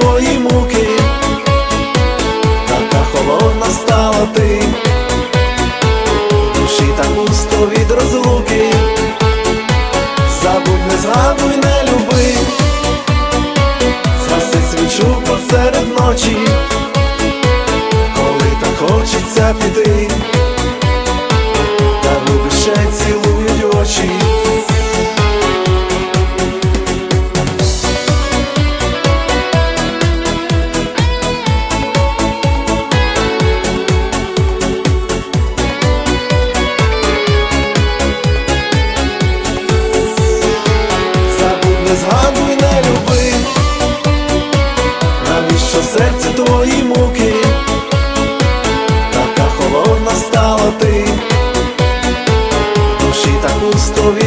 твої муки, така холодна стала ти, душі та густо від розлуки, забудь, не згадуй, не люби, згаси свічу посеред ночі, коли так хочеться піти. згадуй, не люби, навіщо серце твої муки, така холодна стала ти, душі так пусто від